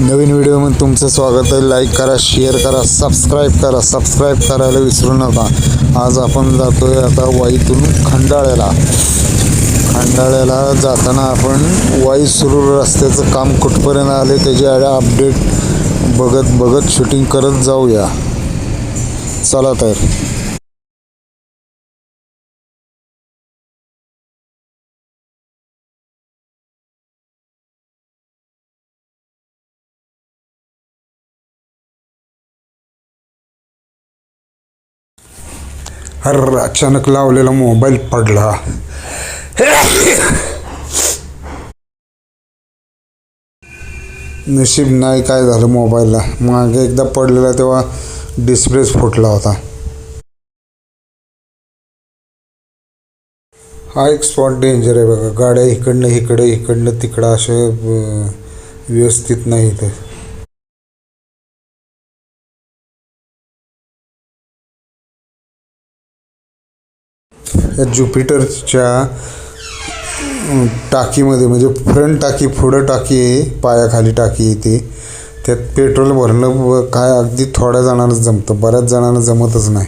नवीन व्हिडिओमध्ये तुमचं स्वागत आहे. लाईक करा शेअर करा सबस्क्राईब करा. सबस्क्राईब करायला विसरू नका. आज आपण जातोय आता वाईतून खंडाळ्याला. खंडाळ्याला जाताना आपण वाई सुरू रस्त्याचं काम कुठपर्यंत आले त्याची अपडेट बघत बघत शूटिंग करत जाऊया. चला तर. अर अचानक लावलेला मोबाईल पडला. नशीब नाही काय झालं मोबाईलला. मागे एकदा पडलेला तेव्हा डिस्प्लेच फुटला होता. हा एक स्पॉट डेंजर आहे बघा. गाड्या इकडनं इकडं इकडनं तिकडं असे व्यवस्थित नाही ते या ज्युपिटरच्या टाकीमध्ये म्हणजे फ्रंट टाकी पुढं टाकी आहे पायाखाली टाकी येते त्यात पेट्रोल भरणं व काय अगदी थोड्या जणांना जमतं. बऱ्याच जणांना जमतच नाही.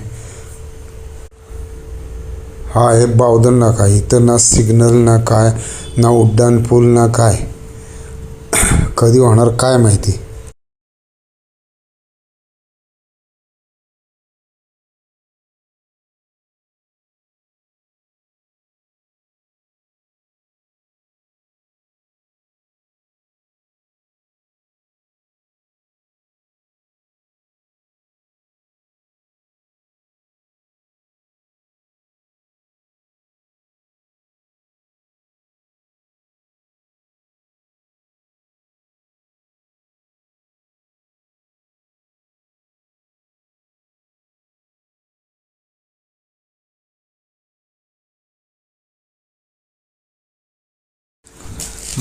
हा हे बावधन नाका. इथं ना सिग्नल ना काय ना उड्डाण पूल ना काय. कधी होणार काय माहिती?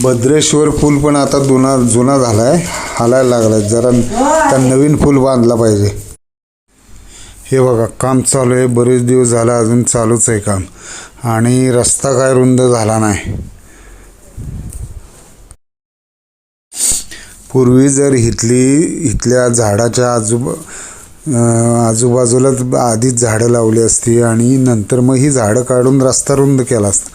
भद्रेश्वर पूल पण आता जुना जुना झाला आहे हालायला लागला आहे जरा त्या नवीन पूल बांधला पाहिजे. हे बघा काम चालू आहे. बरेच दिवस झाला अजून चालूच आहे काम. आणि रस्ता काय रुंद झाला नाही. पूर्वी जर इथली इथल्या झाडाच्या आजूबा आजूबाजूलाच आधीच झाडं लावली असती आणि नंतर मग ही झाडं काढून रस्ता रुंद केला असता.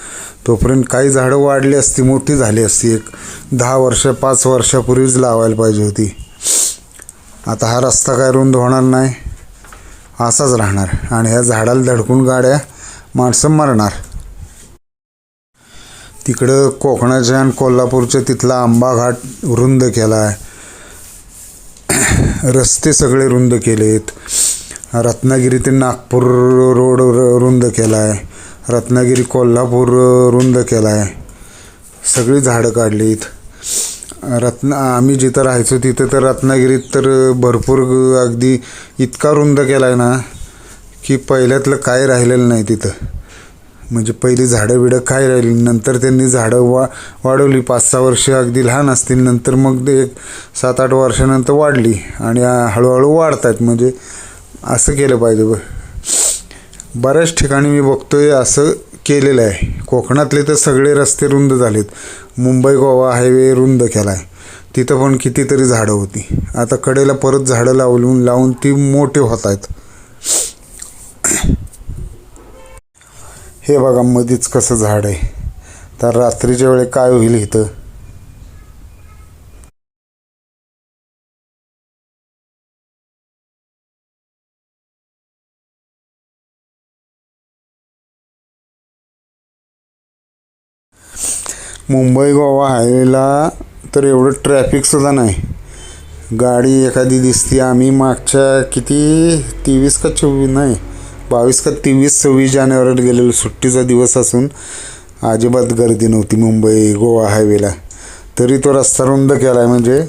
तोपर्यंत काही झाडं वाढली असती मोठी झाली असती. एक दहा वर्ष पाच वर्षापूर्वीच लावायला पाहिजे होती. आता हा रस्ता काय रुंद होणार नाही? असाच राहणार आणि ह्या झाडाला धडकून गाड्या माणसं मरणार. तिकडं कोकणाच्या आणि कोल्हापूरच्या तिथला आंबा घाट रुंद केला आहे रस्ते सगळे रुंद केलेत. रत्नागिरी ते नागपूर रोड र- रुंद केला आहे रत्नागिरी कोल्हापूर रुंद केला आहे सगळी झाडं काढलीत. रत्न आम्ही जिथं राहायचो तिथं तर रत्नागिरीत तर भरपूर अगदी इतका रुंद केला आहे ना की पहिल्यातलं काय राहिलेलं नाही तिथं. म्हणजे पहिली झाडं बिडं काय राहिली नंतर त्यांनी झाडं वा वाढवली. पाच सहा वर्ष अगदी लहान असतील नंतर मग ते एक सात आठ वर्षानंतर वाढली. आणि हळूहळू वाढत आहेत म्हणजे असं केलं पाहिजे ब बऱ्याच ठिकाणी मी बघतोय असं केलेलं आहे. कोकणातले तर सगळे रस्ते रुंद झालेत. मुंबई गोवा हायवे रुंद केला आहे तिथं पण कितीतरी झाडं होती. आता कडेला परत झाडं लावून लावून ती मोठे होत आहेत. हे बघा मधीच कसं झाड आहे. तर रात्रीच्या वेळी काय होईल इथं? मुंबई गोवा हायवेला तर एवढं ट्रॅफिकसुद्धा नाही. गाडी एखादी दिसते आम्ही मागच्या किती तेवीस का चोवीस नाही. बावीस का तेवीस सव्वीस जानेवारीला गेलेलो. सुट्टीचा दिवस असून अजिबात गर्दी नव्हती. मुंबई गोवा हायवेला तरी तो रस्ता रुंद केला आहे म्हणजे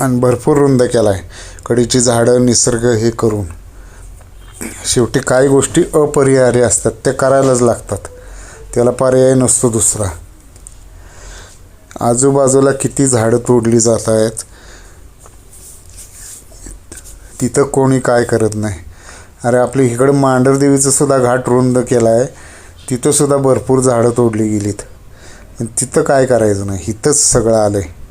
आणि भरपूर रुंद केला आहे कडीची झाडं निसर्ग हे करून. शेवटी काही गोष्टी अपरिहार्य असतात. त्या करायलाच लागतात. त्याला पर्याय नसतो दुसरा. आजूबाजूला किती झाडं तोडली जात आहेत? तिथं कोणी काय करत नाही? अरे आपली इकडं मांढरदेवीचं सुद्धा घाट रुंद केला आहे तिथंसुद्धा भरपूर झाडं तोडली गेलीत. पण तिथं काय करायचं नाही इथंच सगळं आलं आहे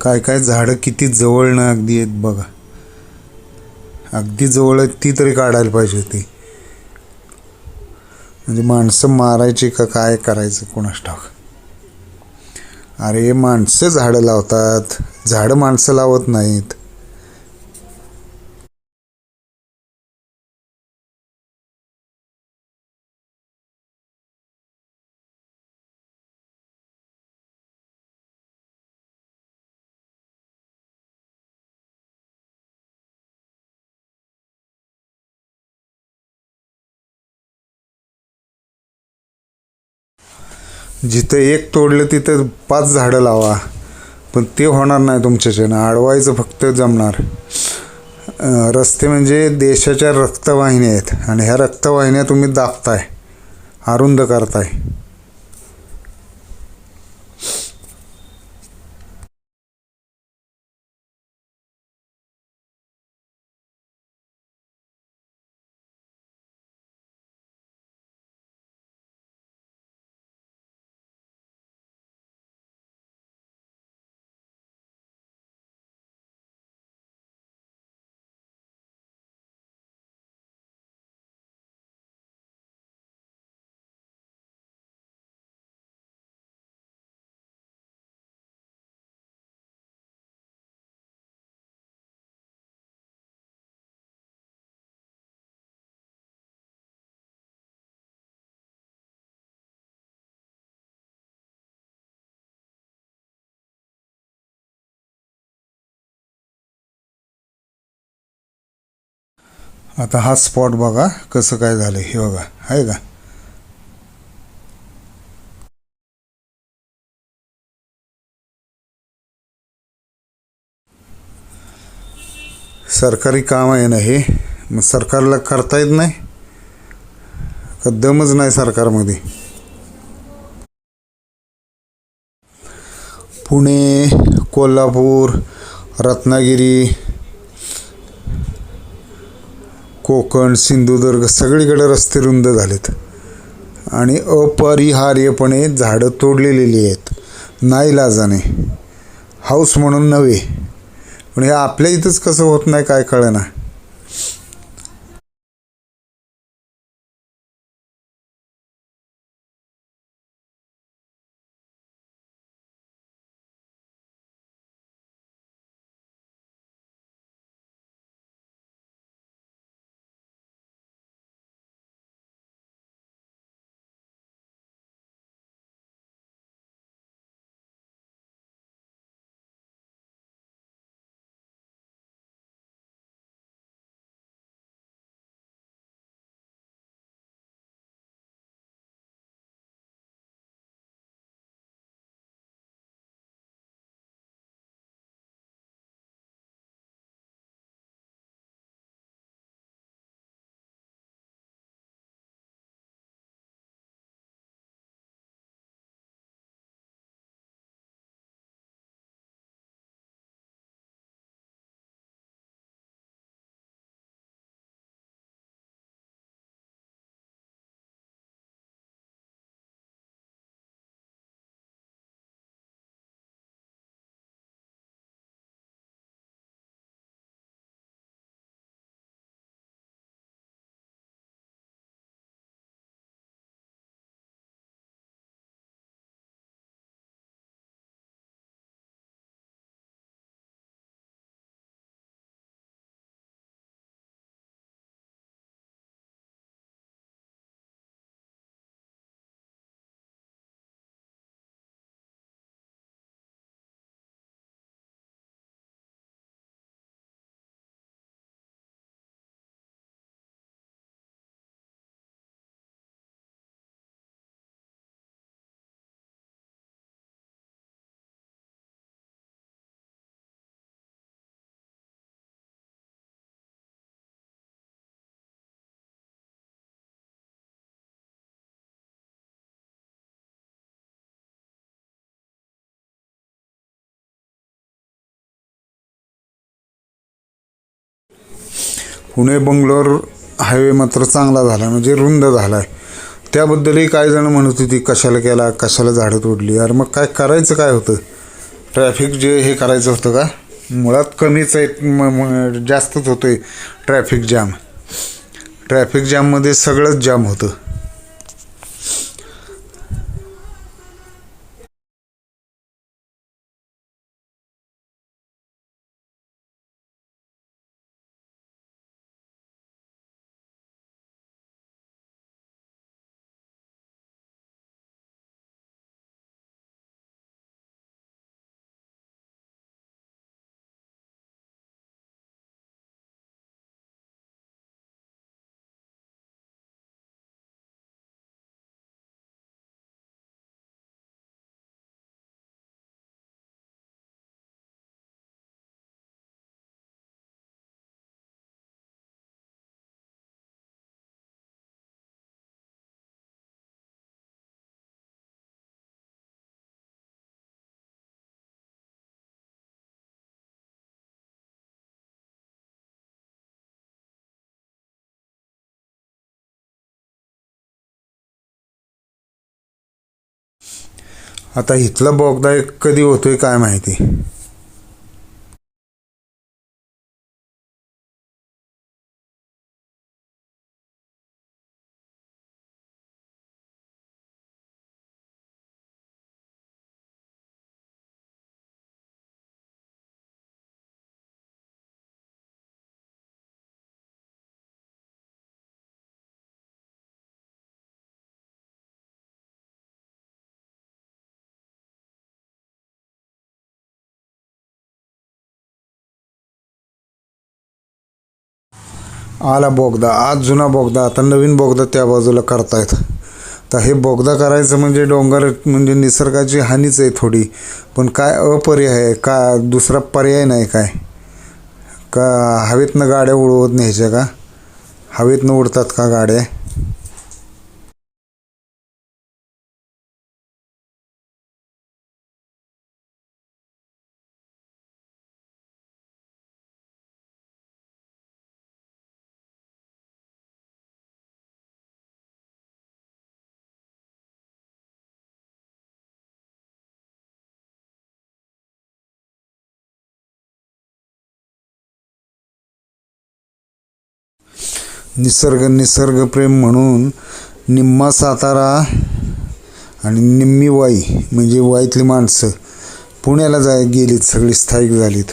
काय काय झाडं किती जवळनं अगदी आहेत बघा. अगदी जवळ आहेत ती तरी काढायला पाहिजे होती. म्हणजे माणसं मारायची का काय करायचं कोणास ठाक अरे माणसं झाडं लावतात. झाडं माणसं लावत नाहीत. जिथं एक तोडलं तिथं पाच झाडं लावा. पण ते होणार नाही तुमच्याच्यानं अडवायचं फक्त जमणार. रस्ते म्हणजे देशाच्या रक्तवाहिन्या आहेत. आणि ह्या रक्तवाहिन्या तुम्ही दाबताय. अरुंद करताय. आता हा स्पॉट बघा कसं काय झालं हे बघा आहे का? सरकारी काम आहे ना हे. मग सरकारला करता येत नाही? कदमच नाही सरकारमध्ये. पुणे कोल्हापूर रत्नागिरी कोकण सिंधुदुर्ग सगळीकडे रस्ते रुंद झालेत. आणि अपरिहार्यपणे झाडं तोडलेलेली आहेत. नाईलाजाने हाऊस म्हणून नव्हे. पण हे आपल्या इथंच कसं होत नाही काय कळना. पुणे बंगलोर हायवे मात्र चांगला झाला म्हणजे रुंद झाला आहे त्याबद्दलही काही जण म्हणत होती कशाला केला कशाला झाडं तोडली? अरे मग काय करायचं काय होतं? ट्रॅफिक जे हे करायचं होतं का? मुळात कमीच आहे म- होतं आहे ट्रॅफिक जाम. ट्रॅफिक जाममध्ये सगळंच जाम होतं. आता इथला बोगदा एक कधी होतोय काय माहिती? आला बोगदा आज जुना बोगदा आता नवीन बोगदा त्या बाजूला करतायत. तर हे बोगदा करायचं म्हणजे डोंगर म्हणजे निसर्गाची हानीच आहे थोडी. पण काय अपर्याय आहे का दुसरा पर्याय नाही काय? का हवेतनं गाड्या उडवत न्यायच्या का? हवेतनं उडतात का गाड्या? निसर्ग निसर्गप्रेम म्हणून निम्मा सातारा आणि निम्मी वाई म्हणजे वाईतली माणसं पुण्याला जाय गेलीत सगळी स्थायिक झालीत.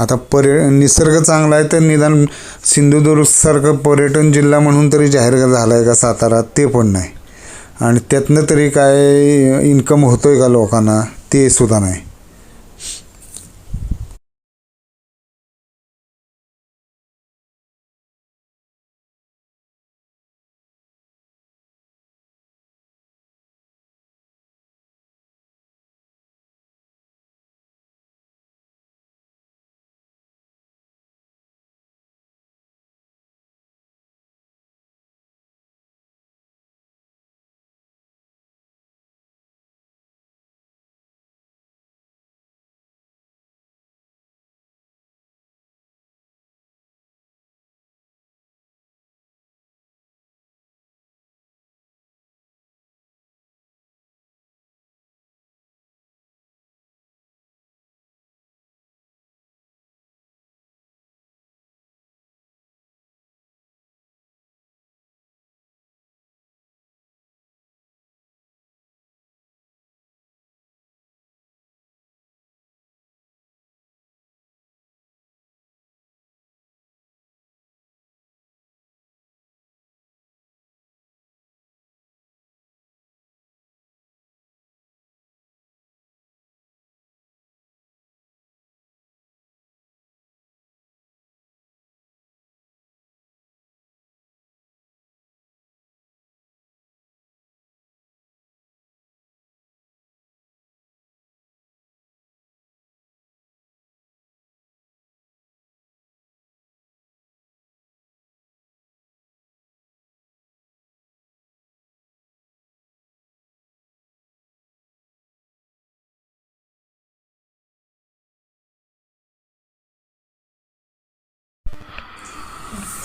आता पर्य निसर्ग चांगला आहे तर निदान सिंधुदुर्गसारखं पर्यटन जिल्हा म्हणून तरी जाहीर झाला आहे का सातारा? ते पण नाही. आणि त्यातनं तरी काय इन्कम होतोय का लोकांना ते सुद्धा नाही.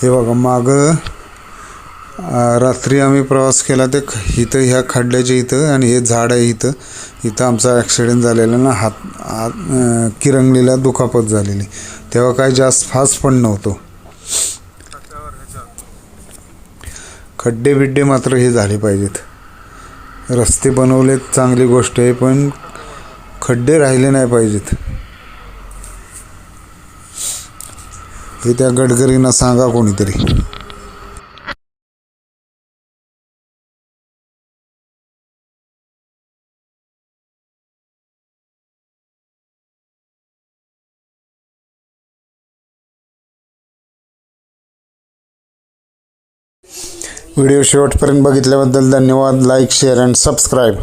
हे बघा मागं रात्री आम्ही प्रवास केला ते ख- इथं ह्या खड्ड्याच्या इथं आणि हे झाड आहे इथं. इथं आमचा ॲक्सिडेंट झालेला ना हात हात किरंगलीला दुखापत झालेली. तेव्हा काय जास्त फास्ट पण नव्हतो. खड्डे बिड्डे मात्र हे झाले पाहिजेत. रस्ते बनवलेत चांगली गोष्ट आहे पण खड्डे राहिले नाही पाहिजेत. हे त्या गडकरींना सांगा कोणीतरी. व्हिडिओ शेवटपर्यंत बघितल्याबद्दल धन्यवाद. Like share and subscribe.